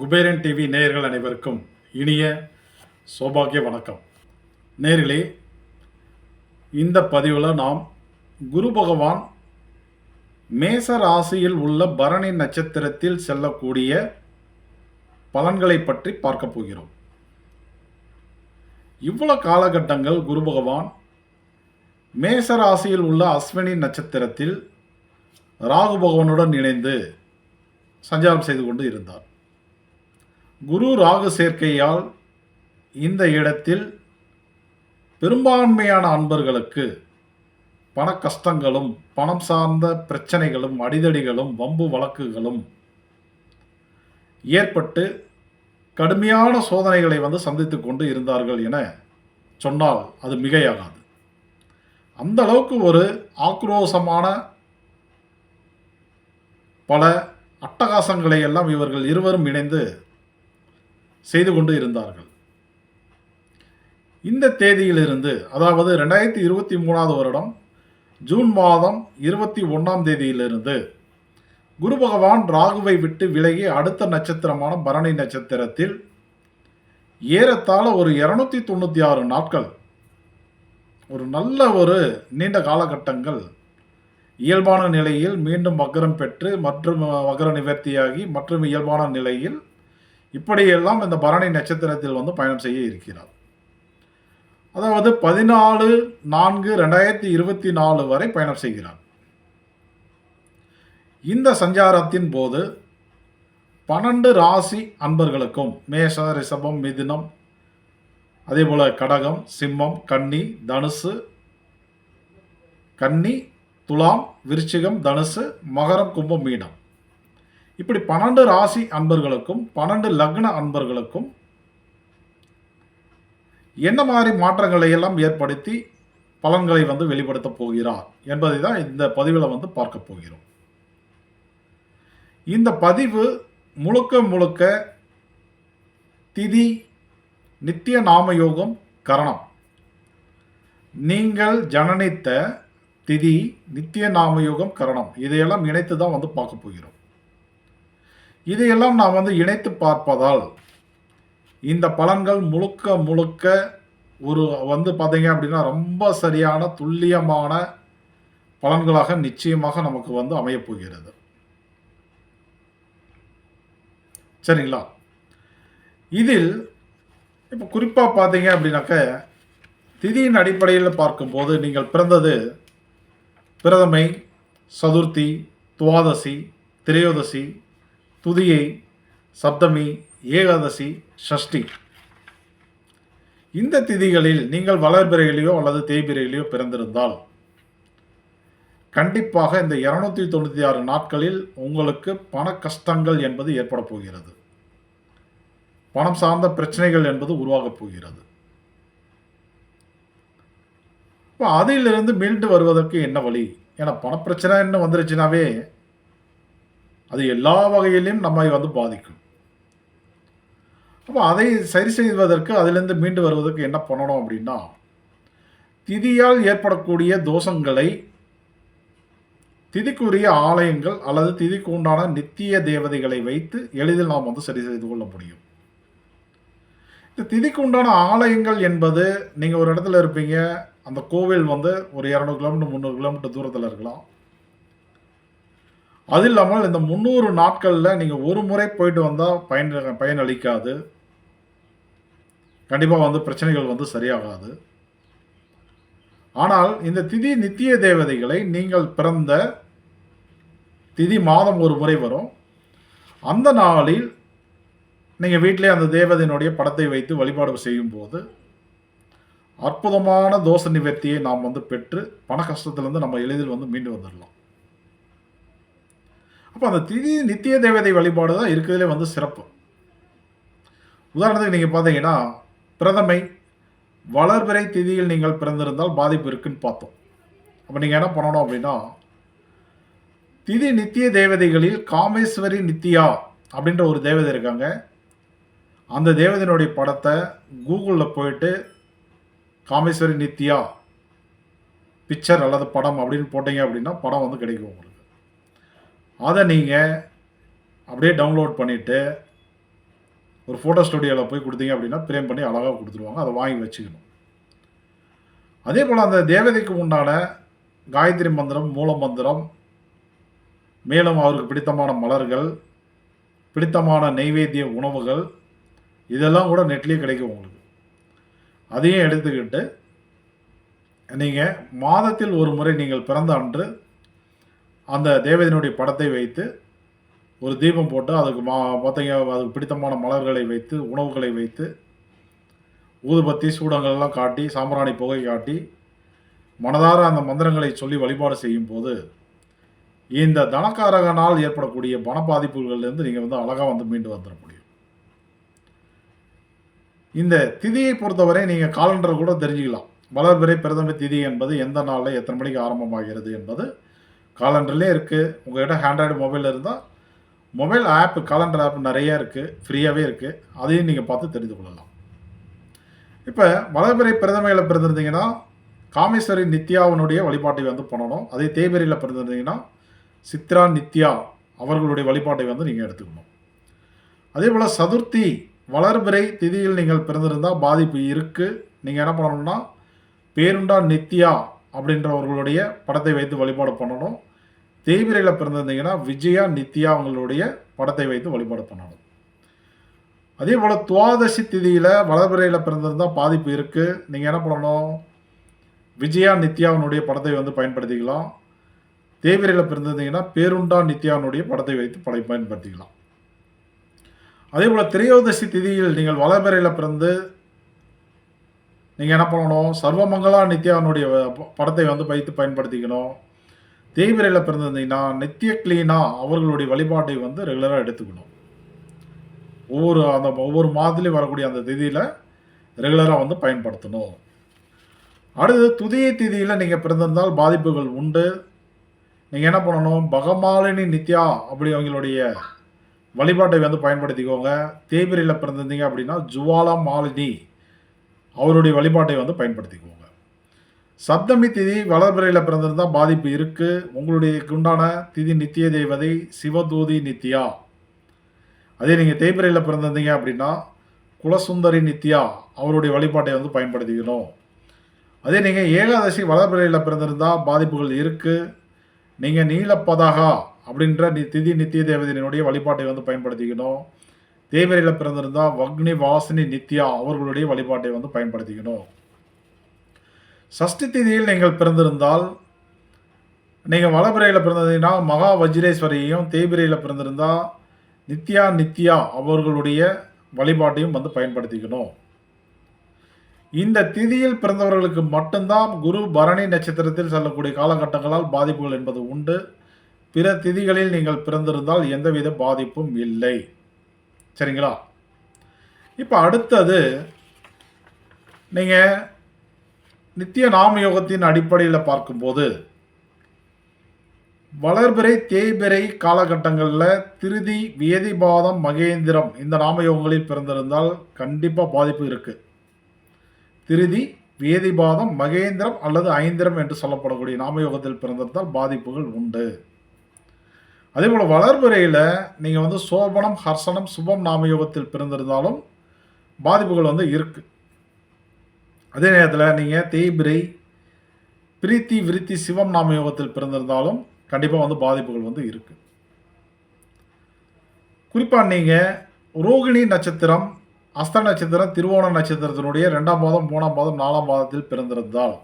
Kuberan TV நேயர்கள் அனைவருக்கும் இனிய சௌபாகிய வணக்கம். நேர்களே இந்த பதிவில் நாம் குரு பகவான் மேச ராசியில் உள்ள பரணி நட்சத்திரத்தில் செல்லக்கூடிய பலன்களை பற்றி பார்க்க போகிறோம். இவ்வளோ காலகட்டங்கள் குரு பகவான் மேச ராசியில் உள்ள அஸ்வினி நட்சத்திரத்தில் ராகு பகவானுடன் இணைந்து சஞ்சாரம் செய்து கொண்டு இருந்தார். குரு ராகு சேர்க்கையால் இந்த இடத்தில் பெரும்பான்மையான அன்பர்களுக்கு பண கஷ்டங்களும் பணம் சார்ந்த பிரச்சனைகளும் அடிதடிகளும் வம்பு வழக்குகளும் ஏற்பட்டு கடுமையான சோதனைகளை வந்து சந்தித்து கொண்டு இருந்தார்கள் என சொன்னால் அது மிகையாகாது. அந்த அளவுக்கு ஒரு ஆக்ரோஷமான பல அட்டகாசங்களை எல்லாம் இவர்கள் இருவரும் இணைந்து செய்து கொண்டு இருந்தார்கள். இந்த தேதியிலிருந்து அதாவது ரெண்டாயிரத்தி இருபத்தி மூணாவது வருடம் ஜூன் மாதம் இருபத்தி ஒன்றாம் தேதியிலிருந்து குரு பகவான் ராகுவை விட்டு விலகி அடுத்த நட்சத்திரமான பரணி நட்சத்திரத்தில் ஏறத்தாழ ஒரு இரநூத்தி தொண்ணூற்றி ஆறு நாட்கள் ஒரு நல்ல ஒரு நீண்ட காலகட்டங்கள் இயல்பான நிலையில் மீண்டும் வக்கரம் பெற்று மற்றும் வக்கர நிவர்த்தியாகி மற்றும் இயல்பான நிலையில் இப்படியெல்லாம் இந்த பரணி நட்சத்திரத்தில் வந்து பயணம் செய்ய இருக்கிறார். அதாவது பதினாலு நான்கு ரெண்டாயிரத்தி இருபத்தி நாலு வரை பயணம் செய்கிறார். இந்த சஞ்சாரத்தின் போது பன்னெண்டு ராசி அன்பர்களுக்கும் மேஷ ரிஷபம் மிதுனம் அதே போல் கடகம் சிம்மம் கன்னி தனுசு கன்னி துலாம் விருச்சிகம் தனுசு மகரம் கும்பம் மீனம். இப்படி பன்னெண்டு ராசி அன்பர்களுக்கும் பன்னெண்டு லக்ன அன்பர்களுக்கும் என்ன மாதிரி மாற்றங்களை எல்லாம் ஏற்படுத்தி பலன்களை வந்து வெளிப்படுத்த போகிறார் என்பதை தான் இந்த பதிவில் வந்து பார்க்க போகிறோம். இந்த பதிவு முழுக்க முழுக்க திதி நித்திய நாம யோகம் கரணம். நீங்கள் ஜனனித்த திதி நித்திய நாம யோகம் கரணம். இதையெல்லாம் இணைத்து தான் வந்து பார்க்க போகிறோம். இதையெல்லாம் நாம் வந்து இணைத்து பார்ப்பதால் இந்த பலன்கள் முழுக்க முழுக்க ஒரு வந்து பார்த்தீங்க அப்படின்னா ரொம்ப சரியான துல்லியமான பலன்களாக நிச்சயமாக நமக்கு வந்து அமையப்போகிறது சரிங்களா? இதில் இப்போ குறிப்பாக பார்த்தீங்க அப்படின்னாக்க திதியின் அடிப்படையில் பார்க்கும்போது நீங்கள் பிறந்தது பிரதமை சதுர்த்தி துவாதசி திரையோதசி துதியை சப்தமி ஏகாதசி ஷஷ்டி. இந்த திதிகளில் நீங்கள் வளர்பிறையிலையோ அல்லது தேய்பிறையிலையோ பிறந்திருந்தால் கண்டிப்பாக இந்த இருநூத்தி தொண்ணூற்றி ஆறு நாட்களில் உங்களுக்கு பண கஷ்டங்கள் என்பது ஏற்பட போகிறது. பணம் சார்ந்த பிரச்சனைகள் என்பது உருவாகப் போகிறது. இப்போ அதிலிருந்து மீண்டு வருவதற்கு என்ன வழி? ஏன்னா பணப்பிரச்சனைன்னு வந்துருச்சுனாவே அது எல்லா வகையிலையும் நம்மை வந்து பாதிக்கும். அப்போ அதை சரி செய்வதற்கு அதிலிருந்து மீண்டு வருவதற்கு என்ன பண்ணணும் அப்படின்னா திதியால் ஏற்படக்கூடிய தோஷங்களை திதிக்குரிய ஆலயங்கள் அல்லது திதிக்கு உண்டான நித்திய தேவதைகளை வைத்து எளிதில் நாம் வந்து சரி செய்து கொள்ள முடியும். இந்த திதிக்கு உண்டான ஆலயங்கள் என்பது நீங்கள் ஒரு இடத்துல இருப்பீங்க அந்த கோவில் வந்து ஒரு இரநூறு கிலோமீட்டர் முந்நூறு கிலோமீட்டர் தூரத்தில் இருக்கலாம். அது இல்லாமல் இந்த முந்நூறு நாட்களில் நீங்கள் ஒரு முறை போயிட்டு வந்தால் பயன் பயனளிக்காது கண்டிப்பாக வந்து பிரச்சனைகள் வந்து சரியாகாது. ஆனால் இந்த திதி நித்திய தேவதைகளை நீங்கள் பிறந்த திதி மாதம் ஒரு முறை வரும். அந்த நாளில் நீங்கள் வீட்டிலே அந்த தேவதையினுடைய படத்தை வைத்து வழிபாடு செய்யும் போது அற்புதமான தோஷ நிவர்த்தியை நாம் வந்து பெற்று பண கஷ்டத்திலிருந்து நம்ம எளிதில் வந்து மீண்டு வந்துடலாம். அப்போ அந்த திதி நித்திய தேவதை வழிபாடு தான் இருக்கிறதுலே வந்து சிறப்பு. உதாரணத்துக்கு நீங்கள் பார்த்தீங்கன்னா பிரதமை வளர்பிறை திதியில் நீங்கள் பிறந்திருந்தால் பாதிப்பு இருக்குன்னு பார்த்தோம். அப்போ நீங்கள் என்ன பண்ணணும் அப்படின்னா திதி நித்திய தேவதைகளில் காமேஸ்வரி நித்யா அப்படின்ற ஒரு தேவதை இருக்காங்க. அந்த தேவதையினுடைய படத்தை கூகுளில் போயிட்டு காமேஸ்வரி நித்யா பிக்சர் அல்லது படம் அப்படின்னு போட்டீங்க அப்படின்னா படம் வந்து கிடைக்கும் உங்களுக்கு. அதை நீங்கள் அப்படியே டவுன்லோட் பண்ணிவிட்டு ஒரு ஃபோட்டோ ஸ்டுடியோவில் போய் கொடுத்தீங்க அப்படின்னா பிரேம் பண்ணி அழகாக கொடுத்துருவாங்க. அதை வாங்கி வச்சுக்கணும். அதே போல் அந்த தேவதைக்கு உண்டான காயத்ரி மந்திரம் மூல மந்திரம் மேலும் அவருக்கு பிடித்தமான மலர்கள் பிடித்தமான நெய்வேத்திய உணவுகள் இதெல்லாம் கூட நெட்லேயே கிடைக்கும் உங்களுக்கு. அதையும் எடுத்துக்கிட்டு நீங்கள் மாதத்தில் ஒரு முறை நீங்கள் பிறந்த அன்று அந்த தேவதனுடைய படத்தை வைத்து ஒரு தீபம் போட்டு அதுக்கு மா பார்த்தீங்க அதுக்கு பிடித்தமான மலர்களை வைத்து உணவுகளை வைத்து ஊதுபத்தி சூடங்கள்லாம் காட்டி சாம்பிராணி புகை காட்டி மனதார அந்த மந்திரங்களை சொல்லி வழிபாடு செய்யும் போது இந்த தனக்காரகனால் ஏற்படக்கூடிய பண பாதிப்புகள்லேருந்து நீங்கள் வந்து அழகாக வந்து மீண்டு வந்துட முடியும் இந்த திதியை பொறுத்தவரை நீங்கள் காலண்டர் கூட தெரிஞ்சுக்கலாம். வளர்பிறை பிரதம திதி என்பது எந்த நாளில் எத்தனை மணிக்கு ஆரம்பமாகிறது என்பது காலண்டர்லேயே இருக்குது உங்கள்கிட்ட ஆண்ட்ராய்டு மொபைல் இருந்தால் மொபைல் ஆப் காலண்டர் ஆப் நிறைய இருக்குது ஃப்ரீயாகவே இருக்குது அதையும் நீங்கள் பார்த்து தெரிந்து கொள்ளலாம். இப்போ வளர்பிறை பிரதமையில் பிறந்திருந்தீங்கன்னா காமேஸ்வரி நித்யாவினுடைய வழிபாட்டை வந்து பண்ணணும். அதே தேய்பெரியில் பிறந்திருந்தீங்கன்னா சித்ரா நித்யா அவர்களுடைய வழிபாட்டை வந்து நீங்கள் எடுத்துக்கணும். அதே போல் சதுர்த்தி வளர்பிறை திதியில் நீங்கள் பிறந்திருந்தால் பாதிப்பு இருக்குது நீங்கள் என்ன பண்ணணும்னா பேருண்டா நித்யா அப்படின்றவர்களுடைய படத்தை வைத்து வழிபாடு பண்ணணும். தேய்பிரையில் பிறந்திருந்தீங்கன்னா விஜயா நித்யா அவங்களுடைய படத்தை வைத்து வழிபாடு பண்ணணும். அதே போல் துவாதசி திதியில் வளர்பிறையில் பிறந்திருந்தால் பாதிப்பு இருக்குது நீங்கள் என்ன பண்ணணும்? விஜயா நித்யாவினுடைய படத்தை வந்து பயன்படுத்திக்கலாம். தேவிரையில் பிறந்திருந்தீங்கன்னா பேருண்டா நித்யாவினுடைய படத்தை வைத்து படை பயன்படுத்திக்கலாம். அதே போல் திரையோதசி திதியில் நீங்கள் வளர்பிறையில் பிறந்து நீங்கள் என்ன பண்ணணும்? சர்வமங்களா நித்யாவினுடைய படத்தை வந்து வைத்து பயன்படுத்திக்கணும். தேய்பிரையில் பிறந்திருந்தீங்கன்னா நித்திய கிளீனா அவர்களுடைய வழிபாட்டை வந்து ரெகுலராக எடுத்துக்கணும். ஒவ்வொரு அந்த ஒவ்வொரு மாதத்துலேயும் வரக்கூடிய அந்த திதியில் ரெகுலராக வந்து பயன்படுத்தணும். அடுத்து துதிய திதியில் நீங்கள் பிறந்திருந்தால் பாதிப்புகள் உண்டு. நீங்கள் என்ன பண்ணணும்? பகமாலினி நித்யா அப்படி அவங்களுடைய வழிபாட்டை வந்து பயன்படுத்திக்கோங்க. தேய்பிரையில் பிறந்திருந்தீங்க அப்படின்னா ஜுவாலா மாலினி அவருடைய வழிபாட்டை வந்து பயன்படுத்திக்கோங்க. சப்தமி திதி வளர்பிறையில் பிறந்திருந்தால் பாதிப்பு இருக்குது உங்களுடைய உண்டான திதி நித்திய தேவதை சிவதூதி நித்யா அதே நீங்கள் தேய்பிரையில் பிறந்திருந்தீங்க அப்படின்னா குலசுந்தரி நித்யா அவருடைய வழிபாட்டை வந்து பயன்படுத்திக்கணும். அதே நீங்கள் ஏகாதசி வளர்பிறையில் பிறந்திருந்தால் பாதிப்புகள் இருக்குது நீங்கள் நீலப்பதாகா அப்படின்ற நி திதி நித்திய தேவதையினுடைய வழிபாட்டை வந்து பயன்படுத்திக்கணும். தேவரையில் பிறந்திருந்தால் வக்னி வாசினி நித்யா அவர்களுடைய வழிபாட்டை வந்து பயன்படுத்திக்கணும். சஷ்டி திதியில் நீங்கள் பிறந்திருந்தால் நீங்கள் வளபிரையில் பிறந்ததுன்னா மகா வஜ்ரேஸ்வரியையும் தேய்பிரையில் பிறந்திருந்தால் நித்யா நித்யா அவர்களுடைய வழிபாட்டையும் வந்து பயன்படுத்திக்கணும். இந்த திதியில் பிறந்தவர்களுக்கு மட்டும்தான் குரு பரணி நட்சத்திரத்தில் செல்லக்கூடிய காலகட்டங்களால் பாதிப்புகள் என்பது உண்டு. பிற திதிகளில் நீங்கள் பிறந்திருந்தால் எந்தவித பாதிப்பும் இல்லை. சரிங்களா? இப்போ அடுத்தது நீங்கள் நித்திய நாமயோகத்தின் அடிப்படையில் பார்க்கும்போது வளர்பிறை தேய்பிறை காலகட்டங்களில் திருதி வேதிபாதம் மகேந்திரம் இந்த நாமயோகங்களில் பிறந்திருந்தால் கண்டிப்பாக பாதிப்பு இருக்குது திருதி வேதிபாதம் மகேந்திரம் அல்லது ஐந்திரம் என்று சொல்லப்படக்கூடிய நாமயோகத்தில் பிறந்திருந்தால் பாதிப்புகள் உண்டு. அதே போல் வளர்பிறையில் நீங்கள் வந்து சோபனம் ஹர்சனம் சுபம் நாமயோகத்தில் பிறந்திருந்தாலும் பாதிப்புகள் வந்து இருக்குது அதே நேரத்தில் நீங்கள் தேய்பிரை பிரீத்தி விருத்தி சிவம் நாமயோகத்தில் பிறந்திருந்தாலும் கண்டிப்பாக வந்து பாதிப்புகள் வந்து இருக்குது குறிப்பாக நீங்கள் ரோகிணி நட்சத்திரம் அஸ்த நட்சத்திரம் திருவோண நட்சத்திரத்தினுடைய ரெண்டாம் மாதம் மூணாம் மாதம் நாலாம் மாதத்தில் பிறந்திருந்தால்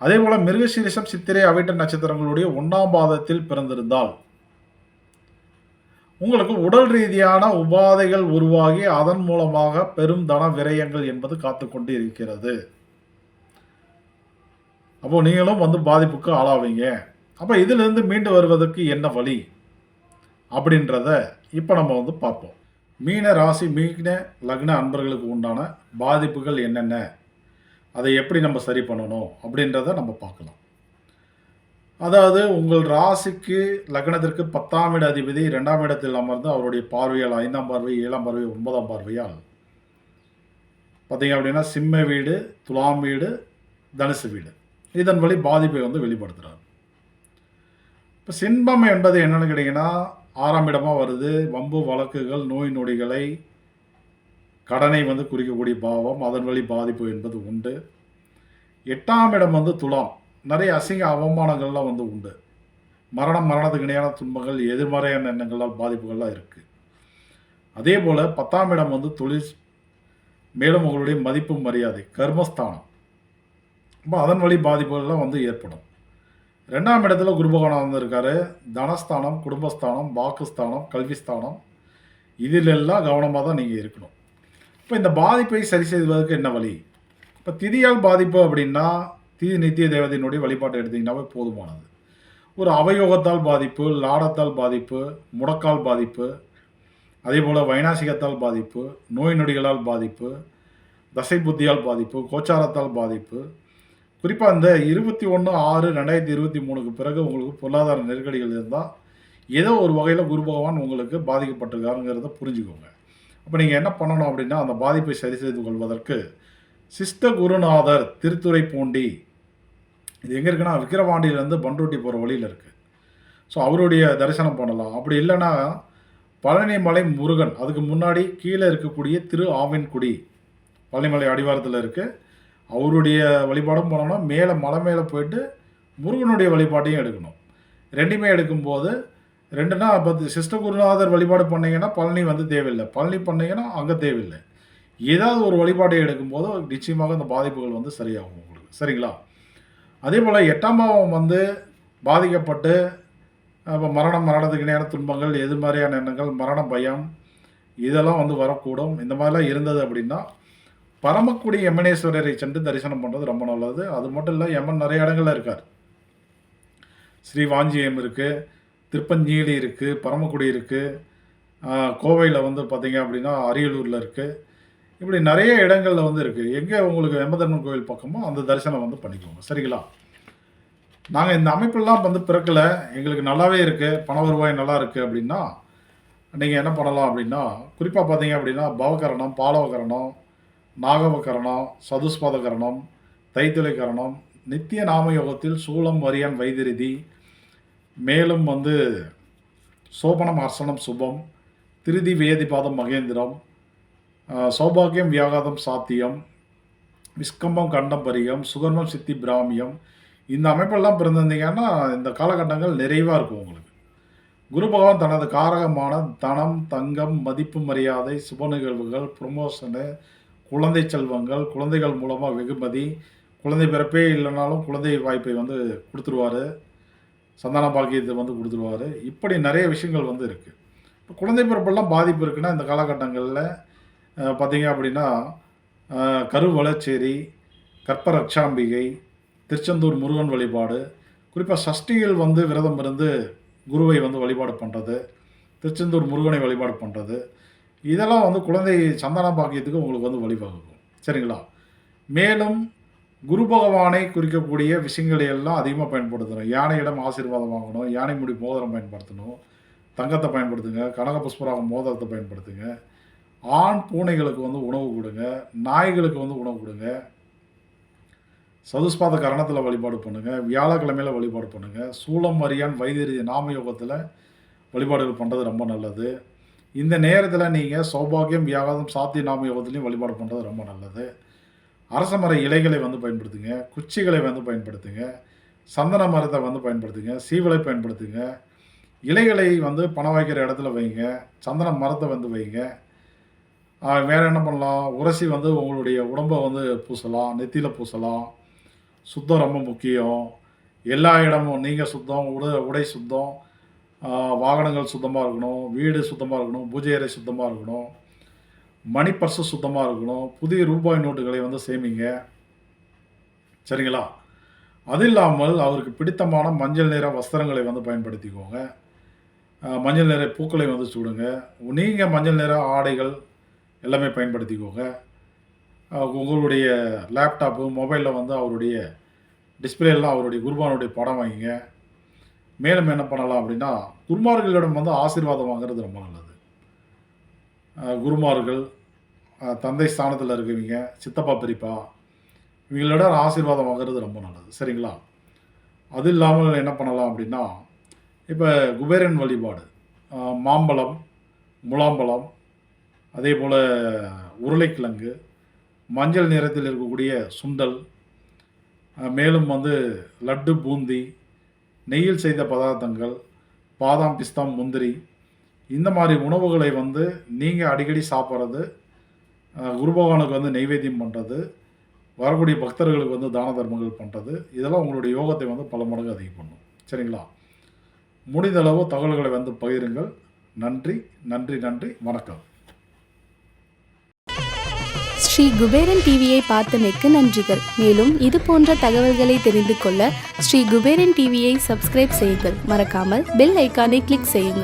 அதே போல் மிருகசீரிஷம் சித்திரை அவிட்ட நட்சத்திரங்களுடைய ஒன்றாம் பாதத்தில் பிறந்திருந்தால் உங்களுக்கு உடல் ரீதியான உபாதைகள் உருவாகி அதன் மூலமாக பெரும் தன விரயங்கள் என்பது காத்துக்கொண்டு இருக்கிறது அப்போ நீங்களும் வந்து பாதிப்புக்கு ஆளாவீங்க. அப்போ இதிலிருந்து மீண்டு வருவதற்கு என்ன வழி? அப்படின்றத இப்போ நம்ம வந்து பார்ப்போம். மீன ராசி மீன லக்ன அன்பர்களுக்கு உண்டான பாதிப்புகள் என்னென்ன? அதை எப்படி நம்ம சரி பண்ணணும் அப்படின்றத நம்ம பார்க்கலாம். அதாவது உங்கள் ராசிக்கு லக்னத்திற்கு பத்தாம் இட அதிபதி ரெண்டாம் இடத்தில் அமர்ந்து அவருடைய பார்வையால் ஐந்தாம் பார்வை ஏழாம் பார்வை ஒன்பதாம் பார்வையால் பார்த்தீங்க அப்படின்னா சிம்ம வீடு துலாம் வீடு தனுசு வீடு. இதன் வழி பாதிப்பை வந்து வெளிப்படுத்துகிறார் இப்போ சின்பம் என்பது என்னென்னு கேட்டிங்கன்னா ஆறாம் இடமாக வருது. வம்பு வழக்குகள் நோய் நொடிகளை கடனை வந்து குறிக்கக்கூடிய பாவம் அதன் வழி பாதிப்பு என்பது உண்டு. எட்டாம் இடம் வந்து துலாம். நிறைய அசிங்க அவமானங்கள்லாம் வந்து உண்டு. மரணம் மரணத்துக்கு இணையான துன்பங்கள் எதிர்மறையான எண்ணங்களால் பாதிப்புகள்லாம் இருக்குது அதே போல் பத்தாம் இடம் வந்து தொழில் மேலும் உங்களுடைய மதிப்பு மரியாதை கர்மஸ்தானம். அப்போ அதன் வழி பாதிப்புகள்லாம் வந்து ஏற்படும். ரெண்டாம் இடத்துல குரு பகவான் வந்திருக்காரு தனஸ்தானம் குடும்பஸ்தானம் வாக்குஸ்தானம் கல்விஸ்தானம். இதிலெல்லாம் கவனமாக தான் நீங்கள் இருக்கணும். இப்போ இந்த பாதிப்பை சரி செய்வதற்கு என்ன வழி? இப்போ திதியால் பாதிப்பு அப்படின்னா திதி நித்திய தேவதையினுடைய வழிபாட்டை எடுத்தீங்கன்னாவே போதுமானது. ஒரு அவயோகத்தால் பாதிப்பு லாடத்தால் பாதிப்பு முடக்கால் பாதிப்பு அதே போல் வைநாசிகத்தால் பாதிப்பு நோய் நொடிகளால் பாதிப்பு தசை புத்தியால் பாதிப்பு கோச்சாரத்தால் பாதிப்பு. குறிப்பாக இந்த இருபத்தி ஒன்று ஆறு ரெண்டாயிரத்தி இருபத்தி மூணுக்கு பிறகு உங்களுக்கு பொருளாதார நெருக்கடிகள் இருந்தால் ஏதோ ஒரு வகையில் குரு பகவான் உங்களுக்கு பாதிக்கப்பட்டிருக்காருங்கிறத புரிஞ்சுக்கோங்க. இப்போ நீங்கள் என்ன பண்ணணும் அப்படின்னா அந்த பாதிப்பை சரி செய்து கொள்வதற்கு சிஸ்ட குருநாதர் திருத்துறை பூண்டி இது எங்கே இருக்குன்னா விக்கிரவாண்டியிலேருந்து பண்ருட்டி போகிற வழியில் இருக்குது ஸோ அவருடைய தரிசனம் பண்ணலாம். அப்படி இல்லைன்னா பழனிமலை முருகன் அதுக்கு முன்னாடி கீழே இருக்கக்கூடிய திரு ஆவின்குடி பழனிமலை அடிவாரத்தில் இருக்குது அவருடைய வழிபாடும் பண்ணோம்னா மேலே மலை மேலே போயிட்டு முருகனுடைய வழிபாட்டையும் எடுக்கணும். ரெண்டுமே எடுக்கும்போது ரெண்டுனா அப்போ சிஸ்ட குருநாதர் வழிபாடு பண்ணீங்கன்னா பழனி வந்து தேவையில்லை. பழனி பண்ணீங்கன்னா அங்கே தேவையில்லை. ஏதாவது ஒரு வழிபாட்டை எடுக்கும்போது நிச்சயமாக அந்த பாதிப்புகள் வந்து சரியாகும் உங்களுக்கு. சரிங்களா? அதே போல் எட்டாம் பாவம் வந்து பாதிக்கப்பட்டு இப்போ மரணம் மரணத்துக்கு நேர துன்பங்கள் எது மாதிரியான எண்ணங்கள் மரண பயம் இதெல்லாம் வந்து வரக்கூடும். இந்த மாதிரிலாம் இருந்தது அப்படின்னா பரமக்குடி எமனேஸ்வரரை சென்று தரிசனம் பண்ணுறது ரொம்ப நல்லது. அது மட்டும் இல்லை யமன் நிறைய இடங்கள்ல இருக்கார். ஸ்ரீ வாஞ்சியம் இருக்குது திருப்பஞ்சீலி இருக்குது பரமக்குடி இருக்குது கோவையில் வந்து பார்த்தீங்க அப்படின்னா அரியலூரில் இருக்குது இப்படி நிறைய இடங்களில் வந்து இருக்குது எங்கே உங்களுக்கு எம்பதர்மன் கோவில் பக்கமோ அந்த தரிசனம் வந்து பண்ணிக்கோங்க. சரிங்களா? நாங்கள் இந்த அமைப்பெல்லாம் வந்து பிறக்கலை. எங்களுக்கு நல்லாவே இருக்குது பண வருவாய் நல்லா இருக்குது அப்படின்னா நீங்கள் என்ன பண்ணலாம் அப்படின்னா குறிப்பாக பார்த்தீங்க அப்படின்னா பவகரணம் பாலவகரணம் நாகவகரணம் சதுஸ்பதகரணம் தைத்துளைக்கரணம் நித்திய நாமயோகத்தில் சூலம் வரியான் வைத்திருதி மேலும் வந்து சோபனம் அர்சனம் சுபம் திருதி வேதிபாதம் மகேந்திரம் சௌபாகியம் வியாகாதம் சாத்தியம் விஸ்கம்பம் கண்டம் பரிகம் சுகர்மம் சித்தி பிராமியம். இந்த அமைப்பெல்லாம் பிறந்திருந்தீங்கன்னா இந்த காலகட்டங்கள் நிறைவாக இருக்கும் உங்களுக்கு. குரு பகவான் தனது காரகமான தனம் தங்கம் மதிப்பு மரியாதை சுப நிகழ்வுகள் ப்ரொமோஷனு குழந்தை செல்வங்கள் குழந்தைகள் மூலமாக வெகுமதி குழந்தை பிறப்பே இல்லைனாலும் குழந்தை வாய்ப்பை வந்து கொடுத்துருவார். சந்தான பாக்கியத்தை வந்து கொடுத்துருவாரு. இப்படி நிறைய விஷயங்கள் வந்து இருக்குது இப்போ குழந்தை பிறப்பெல்லாம் பாதிப்பு இருக்குன்னா இந்த காலகட்டங்களில் பார்த்திங்க அப்படின்னா அஹ், கருவளச்சேரி கற்ப ரக்ஷாம்பிகை திருச்செந்தூர் முருகன் வழிபாடு குறிப்பாக சஷ்டிகள் வந்து விரதம் இருந்து குருவை வந்து வழிபாடு பண்ணுறது திருச்செந்தூர் முருகனை வழிபாடு பண்ணுறது இதெல்லாம் வந்து குழந்தை சந்தான பாக்கியத்துக்கு உங்களுக்கு வந்து வழிவகுக்கும். சரிங்களா? மேலும் குரு பகவானை குறிக்கக்கூடிய விஷயங்களை எல்லாம் அதிகமாக பயன்படுத்தணும் யானையிடம் ஆசீர்வாதம் வாங்கணும் யானை முடி மோதிரம் பயன்படுத்தணும் தங்கத்தை பயன்படுத்துங்க கனக புஷ்பராகம் மோதிரத்தை பயன்படுத்துங்க ஆண் பூனைகளுக்கு வந்து உணவு கொடுங்க நாய்களுக்கு வந்து உணவு கொடுங்க சதுஸ்பாத கரணத்தில் வழிபாடு பண்ணுங்கள் வியாழக்கிழமையில் வழிபாடு பண்ணுங்கள் சூளம் அரியான் வைத்திரி நாம யோகத்தில் வழிபாடுகள் பண்ணுறது ரொம்ப நல்லது. இந்த நேரத்தில் நீங்கள் சௌபாகியம் வியாகாதம் சாத்திய நாம யோகத்துலேயும் வழிபாடு பண்ணுறது ரொம்ப நல்லது. அரச மர இலைகளை வந்து பயன்படுத்துங்க குச்சிகளை வந்து பயன்படுத்துங்க சந்தன மரத்தை வந்து பயன்படுத்துங்க சீவலை பயன்படுத்துங்க இலைகளை வந்து பணம் வைக்கிற இடத்துல வைங்க சந்தன மரத்தை வந்து வைங்க. வேறு என்ன பண்ணலாம்? உரசி வந்து உங்களுடைய உடம்பை வந்து பூசலாம் நெத்தியில் பூசலாம். சுத்தம் ரொம்ப முக்கியம். எல்லா இடமும் நீங்கள் சுத்தம் உட உடை சுத்தம் வாகனங்கள் சுத்தமாக இருக்கணும் வீடு சுத்தமாக இருக்கணும் பூஜை அறை சுத்தமாக இருக்கணும். மணி பர்ஸு சுத்தமாக இருக்கணும். புதிய ரூபாய் நோட்டுகளை வந்து சேமிங்க. சரிங்களா? அது இல்லாமல் அவருக்கு பிடித்தமான மஞ்சள் நிற வஸ்திரங்களை வந்து பயன்படுத்திக்கோங்க. மஞ்சள் நிற பூக்களை வந்து சுடுங்க. நீங்கள் மஞ்சள் நிற ஆடைகள் எல்லாமே பயன்படுத்திக்கோங்க. உங்களுடைய லேப்டாப்பு மொபைலில் வந்து அவருடைய டிஸ்பிளேலாம் அவருடைய குருபானுடைய படம் வாங்கிங்க. மேலும் என்ன பண்ணலாம் அப்படின்னா குருமார்களிடம் வந்து ஆசீர்வாதம் வாங்குறது ரொம்ப நல்லது. குருமார்கள் தந்தை ஸ்தானத்தில் இருக்கவங்க சித்தப்பா பெரியப்பா இவங்களோட ஆசீர்வாதம் வாங்குறது ரொம்ப நல்லது. சரிங்களா? அது இல்லாமல் என்ன பண்ணலாம் அப்படின்னா இப்போ குபேரன் வழிபாடு மாம்பழம் முலாம்பழம் அதே போல் உருளைக்கிழங்கு மஞ்சள் நிறத்தில் இருக்கக்கூடிய சுண்டல் மேலும் வந்து லட்டு பூந்தி நெய்யில் செய்த பதார்த்தங்கள் பாதாம் பிஸ்தாம் முந்திரி இந்த மாதிரி உணவுகளை வந்து நீங்கள் அடிக்கடி சாப்பிட்றது குரு பகவானுக்கு வந்து நெய்வேத்தியம் பண்ணுறது வரக்கூடிய பக்தர்களுக்கு வந்து தான தர்மங்கள் பண்ணுறது இதெல்லாம் உங்களுடைய யோகத்தை வந்து பல மடங்கு அதிகம் பண்ணும். சரிங்களா? முடிந்தளவு தகவல்களை வந்து பகிருங்கள். நன்றி நன்றி நன்றி. வணக்கம். ஸ்ரீ குபேரன் டிவியை பார்த்தமைக்கு நன்றிகள். மேலும் இது போன்ற தகவல்களை தெரிந்து கொள்ள ஸ்ரீ குபேரன் டிவியை சப்ஸ்கிரைப் செய்யுங்கள். மறக்காமல் பெல் ஐக்கானை கிளிக் செய்யுங்கள்.